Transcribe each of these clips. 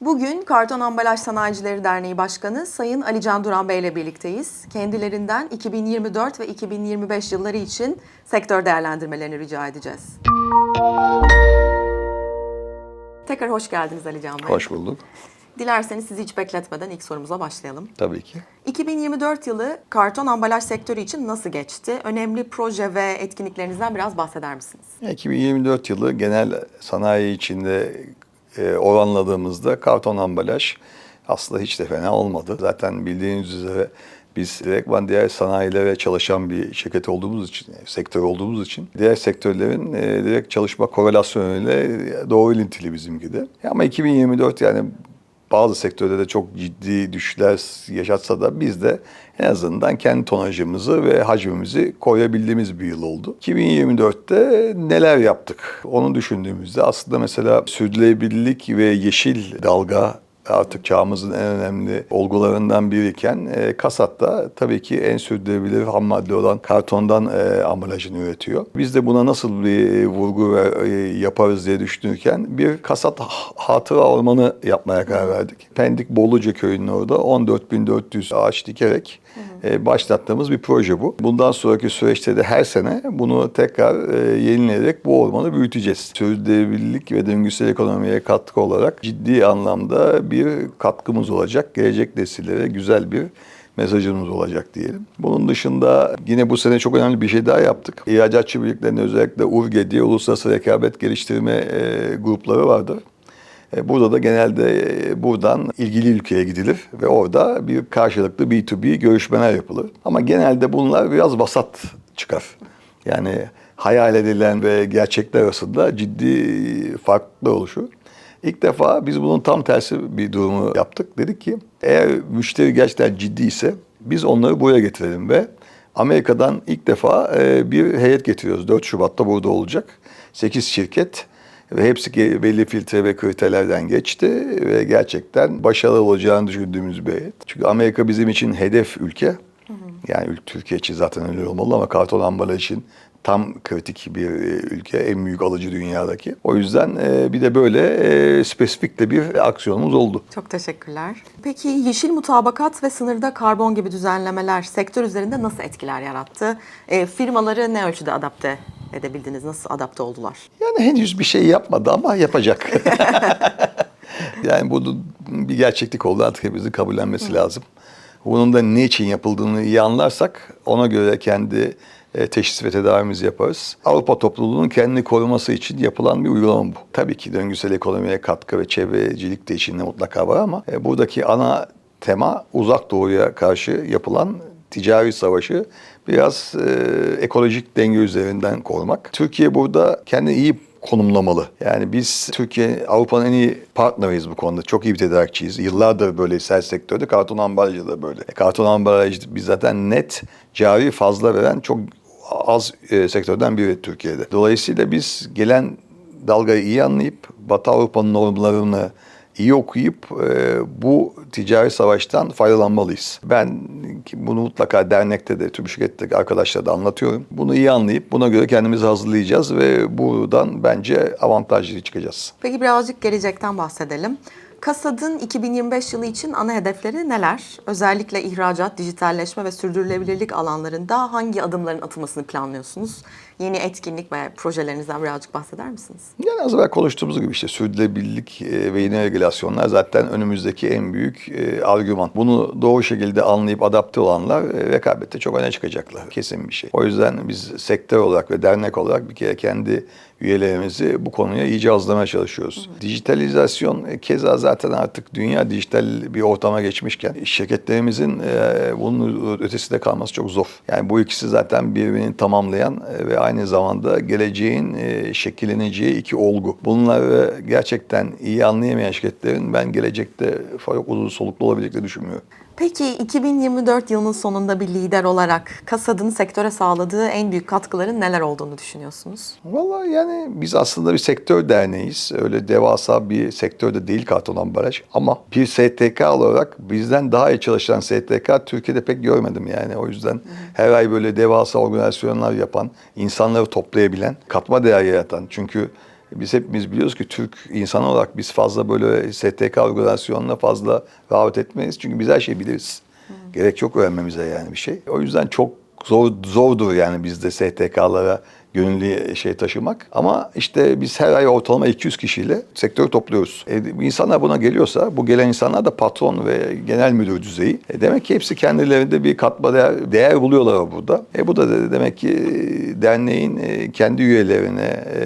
Bugün Karton Ambalaj Sanayicileri Derneği Başkanı Sayın Ali Can Duran Bey ile birlikteyiz. Kendilerinden 2024 ve 2025 yılları için sektör değerlendirmelerini rica edeceğiz. Tekrar hoş geldiniz Ali Can Bey. Hoş bulduk. Dilerseniz sizi hiç bekletmeden ilk sorumuza başlayalım. Tabii ki. 2024 yılı karton ambalaj sektörü için nasıl geçti? Önemli proje ve etkinliklerinizden biraz bahseder misiniz? 2024 yılı genel sanayi içinde e, oranladığımızda karton ambalaj aslında hiç de fena olmadı. Zaten bildiğiniz üzere biz direktman diğer sanayilere çalışan bir şirket olduğumuz için, sektör olduğumuz için diğer sektörlerin e, direkt çalışma korelasyonuyla doğru ilintili bizimki de. Ama 2024 yani bazı sektörde de çok ciddi düşüşler yaşatsa da biz de en azından kendi tonajımızı ve hacmimizi koyabildiğimiz bir yıl oldu. 2024'te neler yaptık? Onu düşündüğümüzde aslında mesela sürdürülebilirlik ve yeşil dalga artık çağımızın en önemli olgularından biriyken e, Kasat da tabii ki en sürdürülebilir ham madde olan kartondan e, ambalajını üretiyor. Biz de buna nasıl bir e, vurgu ve, e, yaparız diye düşünürken bir Kasat hatıra ormanı yapmaya karar verdik. Pendik Bolluca köyünün orada 14.400 ağaç dikerek e, başlattığımız bir proje bu. Bundan sonraki süreçte de her sene bunu tekrar e, yenileyerek bu ormanı büyüteceğiz. Sürdürülebilirlik ve döngüsel ekonomiye katkı olarak ciddi anlamda bir katkımız olacak. Gelecek nesillere güzel bir mesajımız olacak diyelim. Bunun dışında yine bu sene çok önemli bir şey daha yaptık. İhracatçı birliklerinde özellikle URGE diye Uluslararası Rekabet Geliştirme e, grupları vardır. E, Burada da genelde e, buradan ilgili ülkeye gidilir ve orada bir karşılıklı B2B görüşmeler yapılır. Ama genelde bunlar biraz vasat çıkar. Yani hayal edilen ve gerçekler arasında ciddi farklılıklar oluşur. İlk defa biz bunun tam tersi bir durumu yaptık. Dedik ki eğer müşteri gerçekten ciddi ise biz onları buraya getirelim ve Amerika'dan ilk defa e, bir heyet getiriyoruz. 4 Şubat'ta burada olacak. 8 şirket ve hepsi belli filtre ve kriterlerden geçti ve gerçekten başarılı olacağını düşündüğümüz bir heyet. Çünkü Amerika bizim için hedef ülke. Yani Türkiye için zaten öyle olmalı ama karton ambalaj için tam kritik bir e, ülke, en büyük alıcı dünyadaki. O yüzden e, bir de böyle e, spesifik de bir aksiyonumuz oldu. Çok teşekkürler. Peki yeşil mutabakat ve sınırda karbon gibi düzenlemeler sektör üzerinde nasıl etkiler yarattı? E, firmaları ne ölçüde adapte edebildiniz? Nasıl adapte oldular? Yani henüz bir şey yapmadı ama yapacak. yani bu bir gerçeklik oldu artık hepimizin kabullenmesi lazım. Bunun da ne için yapıldığını iyi anlarsak ona göre kendi e, teşhis ve tedavimizi yaparız. Avrupa topluluğunun kendini koruması için yapılan bir uygulama bu. Tabii ki döngüsel ekonomiye katkı ve çevrecilik de içinde mutlaka var ama e, buradaki ana tema uzak doğuya karşı yapılan ticari savaşı biraz e, ekolojik denge üzerinden korumak. Türkiye burada kendini iyi konumlamalı. Yani biz Türkiye Avrupa'nın en iyi partneriyiz bu konuda. Çok iyi bir tedarikçiyiz. Yıllardır böyle sel sektörde karton ambalajda da böyle. E, Karton ambalaj biz zaten net cari fazla veren çok az e, sektörden biri Türkiye'de. Dolayısıyla biz gelen dalgayı iyi anlayıp Batı Avrupa'nın normlarını iyi okuyup e, bu ticari savaştan faydalanmalıyız. Ben bunu mutlaka dernekte de tüm şirketteki arkadaşlara da anlatıyorum. Bunu iyi anlayıp buna göre kendimizi hazırlayacağız ve buradan bence avantajlı çıkacağız. Peki birazcık gelecekten bahsedelim. Kasad'ın 2025 yılı için ana hedefleri neler? Özellikle ihracat, dijitalleşme ve sürdürülebilirlik alanlarında hangi adımların atılmasını planlıyorsunuz? Yeni etkinlik ve projelerinizden birazcık bahseder misiniz? Yani az evvel konuştuğumuz gibi işte sürdürülebilirlik e, ve yeni regülasyonlar zaten önümüzdeki en büyük e, argüman. Bunu doğru şekilde anlayıp adapte olanlar e, rekabette çok öne çıkacaklar. Kesin bir şey. O yüzden biz sektör olarak ve dernek olarak bir kere kendi üyelerimizi bu konuya iyice azlamaya çalışıyoruz. Dijitalizasyon e, keza zaten artık dünya dijital bir ortama geçmişken şirketlerimizin bunun ötesinde kalması çok zor. Yani bu ikisi zaten birbirini tamamlayan ve aynı zamanda geleceğin e, şekilleneceği iki olgu. Bunları gerçekten iyi anlayamayan şirketlerin ben gelecekte çok uzun soluklu olabileceklerini düşünmüyorum. Peki 2024 yılının sonunda bir lider olarak Kasad'ın sektöre sağladığı en büyük katkıların neler olduğunu düşünüyorsunuz? Vallahi yani biz aslında bir sektör derneğiyiz. Öyle devasa bir sektörde değil karton ambalaj. Ama bir STK olarak bizden daha iyi çalışan STK Türkiye'de pek görmedim yani. O yüzden her ay böyle devasa organizasyonlar yapan, insanları toplayabilen, katma değer yaratan. Çünkü Biz hepimiz biliyoruz ki Türk insan olarak biz fazla böyle STK organizasyonuna fazla rağbet etmeyiz. Çünkü biz her şeyi biliriz. Gerek yok öğrenmemize yani bir şey. O yüzden çok zor zordur yani bizde STK'lara gönüllü şey taşımak. Ama işte biz her ay ortalama 200 kişiyle sektörü topluyoruz. E, insanlar buna geliyorsa bu gelen insanlar da patron ve genel müdür düzeyi. E, demek ki hepsi kendilerinde bir katma değer, değer buluyorlar burada. E, bu da de- demek ki derneğin e, kendi üyelerine, e,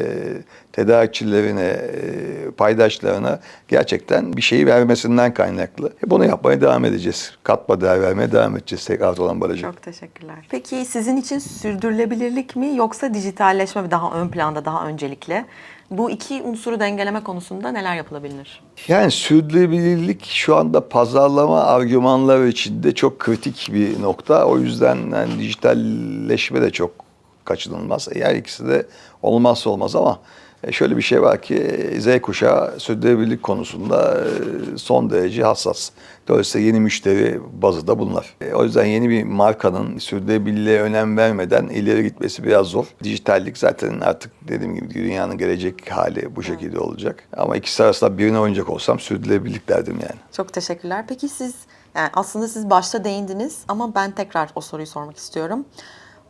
tedarikçilerine, e, paydaşlarına gerçekten bir şeyi vermesinden kaynaklı. E, bunu yapmaya devam edeceğiz. Katma değer vermeye devam edeceğiz tekrar olan barajı. Çok teşekkürler. Peki sizin için sürdürülebilirlik mi yoksa dijitalleşme mi daha ön planda, daha öncelikli? Bu iki unsuru dengeleme konusunda neler yapılabilir? Yani sürdürülebilirlik şu anda pazarlama argümanları içinde çok kritik bir nokta. O yüzden yani dijitalleşme de çok kaçınılmaz. Yani ikisi de olmazsa olmaz ama şöyle bir şey var ki e, Z kuşağı sürdürülebilirlik konusunda e, son derece hassas. Dolayısıyla yeni müşteri bazı da bunlar. E, O yüzden yeni bir markanın sürdürülebilirliğe önem vermeden ileri gitmesi biraz zor. Dijitallik zaten artık dediğim gibi dünyanın gelecek hali bu şekilde olacak. Ama ikisi arasında birine oynayacak olsam sürdürülebilirlik derdim yani. Çok teşekkürler. Peki siz, yani aslında siz başta değindiniz ama ben tekrar o soruyu sormak istiyorum.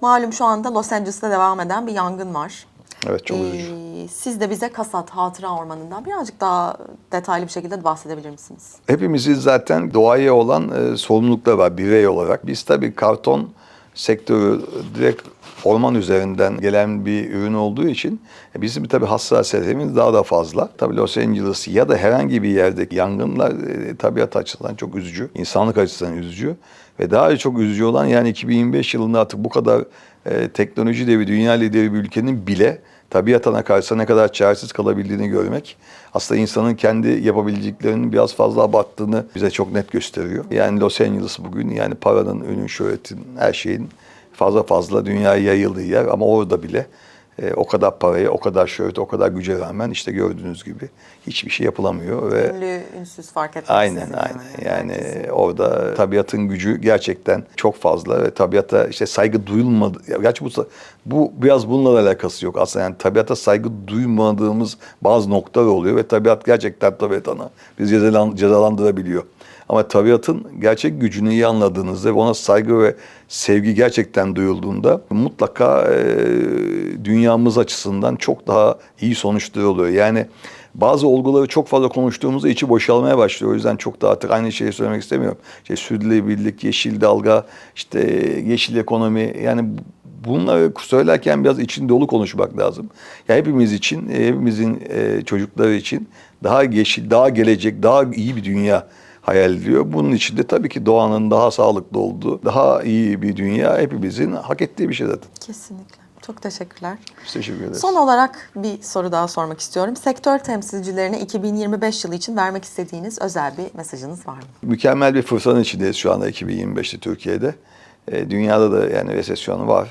Malum şu anda Los Angeles'ta devam eden bir yangın var. Evet çok Ee, üzücü. siz de bize Kasat Hatıra Ormanı'ndan birazcık daha detaylı bir şekilde bahsedebilir misiniz? Hepimizin zaten doğaya olan e, sorumlulukları var birey olarak. Biz tabii karton sektörü direkt orman üzerinden gelen bir ürün olduğu için e, bizim tabii hassasiyetimiz daha da fazla. Tabii Los Angeles ya da herhangi bir yerdeki yangınlar e, tabiat açısından çok üzücü, insanlık açısından üzücü ve daha çok üzücü olan yani 2025 yılında artık bu kadar e, teknoloji devi, dünya lideri bir ülkenin bile tabiatına karşı ne kadar çaresiz kalabildiğini görmek aslında insanın kendi yapabileceklerinin biraz fazla abarttığını bize çok net gösteriyor. Yani Los Angeles bugün yani paranın, ünün, şöhretin, her şeyin fazla fazla dünyaya yayıldığı yer ama orada bile e, o kadar paraya, o kadar şöhret, o kadar güce rağmen işte gördüğünüz gibi hiçbir şey yapılamıyor ve Ünlü, ünsüz fark etmez. Aynen aynen. Yani herkesin. orada tabiatın gücü gerçekten çok fazla ve tabiata işte saygı duyulmadı. Gerçi bu bu biraz bununla da alakası yok aslında. Yani tabiata saygı duymadığımız bazı noktalar oluyor ve tabiat gerçekten tabiatına bizi cezalan- cezalandırabiliyor. Ama tabiatın gerçek gücünü iyi anladığınızda ve ona saygı ve sevgi gerçekten duyulduğunda mutlaka e, dünyamız açısından çok daha iyi sonuçlar oluyor. Yani bazı olguları çok fazla konuştuğumuzda içi boşalmaya başlıyor. O yüzden çok da artık aynı şeyi söylemek istemiyorum. İşte sürdürülebilirlik, yeşil dalga, işte yeşil ekonomi yani bunları söylerken biraz için dolu konuşmak lazım. Ya hepimiz için, hepimizin çocukları için daha yeşil, daha gelecek, daha iyi bir dünya hayal ediyor. Bunun için de tabii ki doğanın daha sağlıklı olduğu, daha iyi bir dünya hepimizin hak ettiği bir şey zaten. Kesinlikle. Çok teşekkürler. Biz teşekkür ederiz. Son olarak bir soru daha sormak istiyorum. Sektör temsilcilerine 2025 yılı için vermek istediğiniz özel bir mesajınız var mı? Mükemmel bir fırsatın içindeyiz şu anda 2025'te Türkiye'de. E, dünyada da yani resesyon var,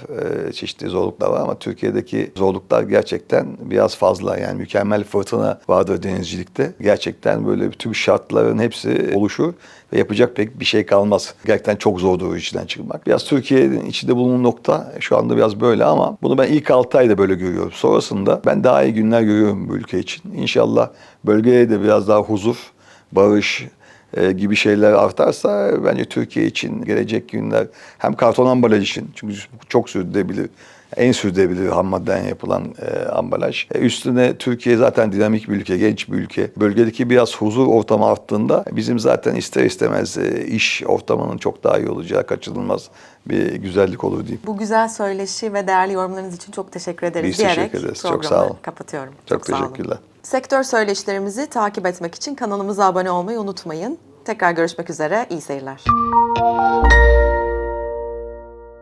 e, çeşitli zorluklar var ama Türkiye'deki zorluklar gerçekten biraz fazla. Yani mükemmel fırtına vardır denizcilikte. Gerçekten böyle tüm şartların hepsi oluşur ve yapacak pek bir şey kalmaz. Gerçekten çok zordur içinden çıkmak. Biraz Türkiye'nin içinde bulunan nokta şu anda biraz böyle ama bunu ben ilk 6 ayda böyle görüyorum. Sonrasında ben daha iyi günler görüyorum bu ülke için. İnşallah bölgeye de biraz daha huzur, barış, gibi şeyler artarsa bence Türkiye için gelecek günler hem karton ambalaj için çünkü çok sürdürülebilir en sürdürülebilir ham maddeden yapılan e, ambalaj. E, üstüne Türkiye zaten dinamik bir ülke, genç bir ülke. Bölgedeki biraz huzur ortamı arttığında bizim zaten ister istemez e, iş ortamının çok daha iyi olacağı kaçınılmaz bir güzellik olur diyeyim. Bu güzel söyleşi ve değerli yorumlarınız için çok teşekkür ederiz Biz diyerek teşekkür ederiz. Çok sağ olun. kapatıyorum. Çok olun. teşekkürler. Sektör söyleşilerimizi takip etmek için kanalımıza abone olmayı unutmayın. Tekrar görüşmek üzere. İyi seyirler.